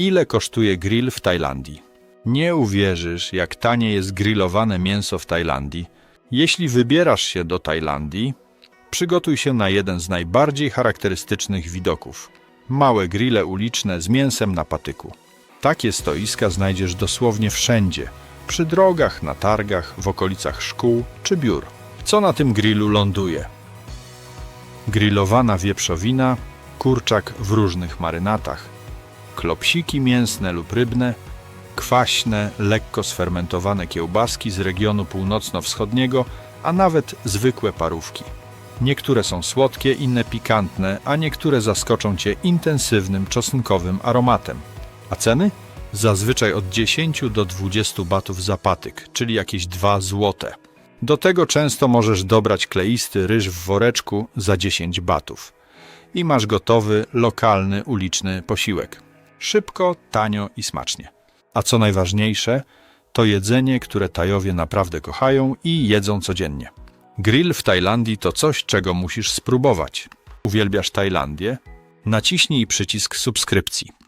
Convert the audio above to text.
Ile kosztuje grill w Tajlandii? Nie uwierzysz, jak tanie jest grillowane mięso w Tajlandii. Jeśli wybierasz się do Tajlandii, przygotuj się na jeden z najbardziej charakterystycznych widoków. Małe grille uliczne z mięsem na patyku. Takie stoiska znajdziesz dosłownie wszędzie. Przy drogach, na targach, w okolicach szkół czy biur. Co na tym grillu ląduje? Grillowana wieprzowina, kurczak w różnych marynatach, klopsiki mięsne lub rybne, kwaśne, lekko sfermentowane kiełbaski z regionu północno-wschodniego, a nawet zwykłe parówki. Niektóre są słodkie, inne pikantne, a niektóre zaskoczą Cię intensywnym czosnkowym aromatem. A ceny? Zazwyczaj od 10 do 20 batów za patyk, czyli jakieś 2 złote. Do tego często możesz dobrać kleisty ryż w woreczku za 10 batów. I masz gotowy, lokalny, uliczny posiłek. Szybko, tanio i smacznie. A co najważniejsze, to jedzenie, które Tajowie naprawdę kochają i jedzą codziennie. Grill w Tajlandii to coś, czego musisz spróbować. Uwielbiasz Tajlandię? Naciśnij przycisk subskrypcji.